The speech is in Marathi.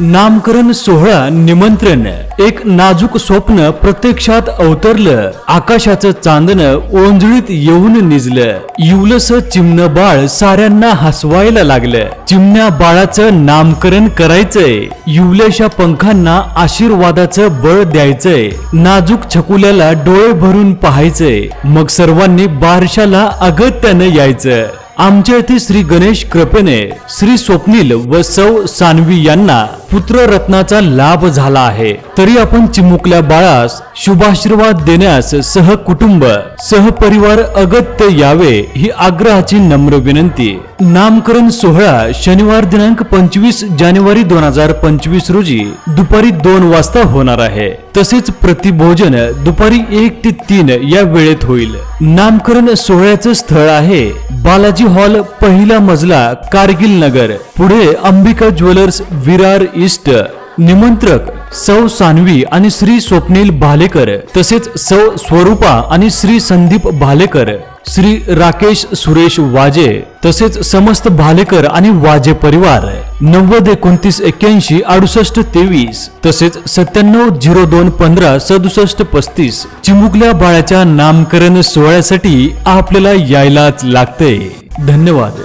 नामकरण सोहळा निमंत्रण. एक नाजूक स्वप्न प्रत्यक्षात अवतरलं. आकाशाचं चांदणं ओंजळीत येऊन निजलं. युवलस चिमण बाळ साऱ्यांना हसवायला लागलं. चिमण्या बाळाचं नामकरण करायचंय. युवल्याच्या पंखांना आशीर्वादाचं बळ द्यायचंय. नाजूक छकुल्याला डोळे भरून पाहायचंय. मग सर्वांनी बारशाला अगत्यानं यायचं. आमच्या येथे श्री गणेश कृपेने श्री स्वप्नील व सौ सानवी यांना पुत्ररत्नाचा लाभ झाला आहे. तरी आपण चिमुकल्या बाळास शुभाशीर्वाद देण्यास सहकुटुंब सहपरिवार अगत्य यावे ही आग्रहाची नम्र विनंती. नामकरण सोहळा शनिवार दिनांक पंचवीस जानेवारी दोन हजार पंचवीस रोजी दुपारी दोन वाजता होणार आहे. तसेच प्रतिभोजन दुपारी एक ते तीन या वेळेत होईल. नामकरण सोहळ्याचं स्थळ आहे बालाजी हॉल पहिला मजला कारगिल नगर पुढे अंबिका ज्वेलर्स विरार ईस्ट निमंत्रक सौ सानवी आणि श्री स्वप्नील भालेकर तसेच सौ स्वरूपा आणि श्री संदीप भालेकर श्री राकेश सुरेश वाजे तसेच समस्त भालेकर आणि वाजे परिवार नव्वद एकोणतीस एक्क्याऐंशी अडुसष्ट तेवीस तसेच सत्त्याण्णव झिरो दोन पंधरा सदुसष्ट पस्तीस चिमुकल्या बाळाच्या नामकरण सोहळ्यासाठी आपल्याला यायलाच लागते. धन्यवाद.